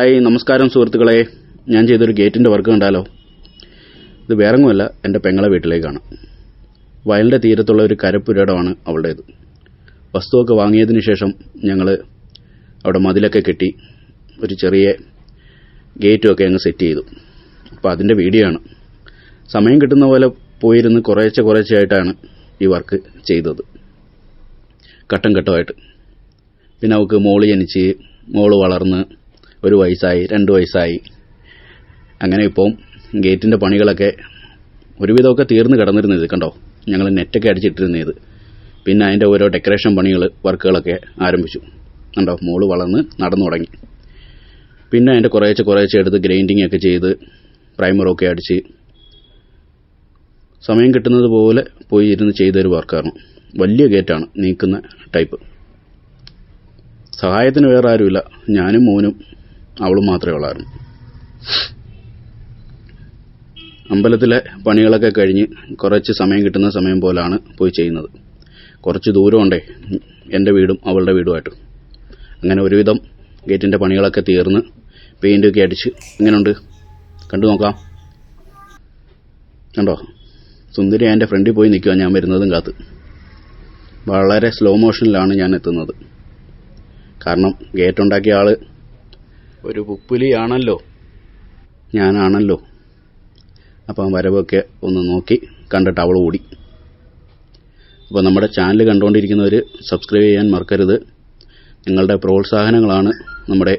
Hi നമസ്കാരം സുഹൃത്തുക്കളെ. ഞാൻ ചെയ്തൊരു ഗേറ്റിന്റെ വർക്ക് കണ്ടാലോ? ഇത് വേറെങ്ങുമല്ല എന്റെ പെങ്ങളെ വീട്ടിലേക്കാണ്. വയലിന്റെ തീരത്തുള്ള ഒരു കരപ്പുരടമാണ് അവളുടേത്. വസ്തുവൊക്കെ വാങ്ങിയതിന് ശേഷം ഞങ്ങൾ അവിടെ മതിലൊക്കെ കെട്ടി ഒരു ചെറിയ ഗേറ്റുമൊക്കെ അങ്ങ് സെറ്റ് ചെയ്തു. അപ്പോൾ അതിന്റെ വീഡിയോ ആണ്. സമയം കിട്ടുന്ന പോലെ പോയിരുന്ന് കുറേശ്ശെ ആയിട്ടാണ് ഈ വർക്ക് ചെയ്തത്. ഘട്ടം ഘട്ടമായിട്ട്. പിന്നെ അവൾക്ക് മോൾ ജനിച്ച് മോൾ വളർന്ന് ഒരു വയസ്സായി രണ്ട് വയസ്സായി. അങ്ങനെ ഇപ്പം ഗേറ്റിന്റെ പണികളൊക്കെ ഒരുവിധമൊക്കെ തീർന്ന് കിടന്നിരുന്നത് ഇത് കണ്ടോ? ഞങ്ങൾ നെറ്റൊക്കെ അടിച്ചിട്ടിരുന്നത് പിന്നെ അതിന്റെ ഓരോ ഡെക്കറേഷൻ പണികൾ വർക്കുകളൊക്കെ ആരംഭിച്ചു. കണ്ടോ? മോൾ വളർന്ന് നടന്നു തുടങ്ങി. പിന്നെ അതിന്റെ കുറേശ്ശെ കുറേശ്ശെ എടുത്ത് ഗ്രൈൻഡിങ് ഒക്കെ ചെയ്ത് പ്രൈമറൊക്കെ അടിച്ച് സമയം കിട്ടുന്നത് പോലെ പോയി ഇരുന്ന് ചെയ്തൊരു വർക്കാണ്. വലിയ ഗേറ്റാണ് നീക്കുന്ന ടൈപ്പ്. സഹായത്തിന് വേറെ ആരുമില്ല. ഞാനും മോനും അവളും മാത്രമേ ഉള്ളായിരുന്നു. അമ്പലത്തിലെ പണികളൊക്കെ കഴിഞ്ഞ് കുറച്ച് സമയം കിട്ടുന്ന സമയം പോലാണ് പോയി ചെയ്യുന്നത്. കുറച്ച് ദൂരമുണ്ടേ എന്റെ വീടും അവളുടെ വീടുമായിട്ട്. അങ്ങനെ ഒരുവിധം ഗേറ്റിന്റെ പണികളൊക്കെ തീർന്ന് പെയിന്റൊക്കെ അടിച്ച് എങ്ങനെയുണ്ട്? കണ്ടു നോക്കാം. കണ്ടോ? സുന്ദരി എന്റെ ഫ്രണ്ടിൽ പോയി നിൽക്കുക ഞാൻ വരുന്നതും കാത്ത്. വളരെ സ്ലോ മോഷനിലാണ് ഞാൻ എത്തുന്നത്. കാരണം ഗേറ്റ് ഉണ്ടാക്കിയ ആൾ ഒരു പുപ്പുലിയാണല്ലോ. ഞാനാണല്ലോ. അപ്പം വരവൊക്കെ ഒന്ന് നോക്കി കണ്ടിട്ട് അവൾ ഓടി. അപ്പോൾ നമ്മുടെ ചാനൽ കണ്ടുകൊണ്ടിരിക്കുന്നവർ സബ്സ്ക്രൈബ് ചെയ്യാൻ മറക്കരുത്. നിങ്ങളുടെ പ്രോത്സാഹനങ്ങളാണ് നമ്മുടെ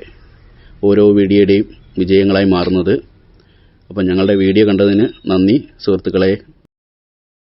ഓരോ വീഡിയോയുടെയും വിജയങ്ങളായി മാറുന്നത്. അപ്പം ഞങ്ങളുടെ വീഡിയോ കണ്ടതിന് നന്ദി സുഹൃത്തുക്കളെ.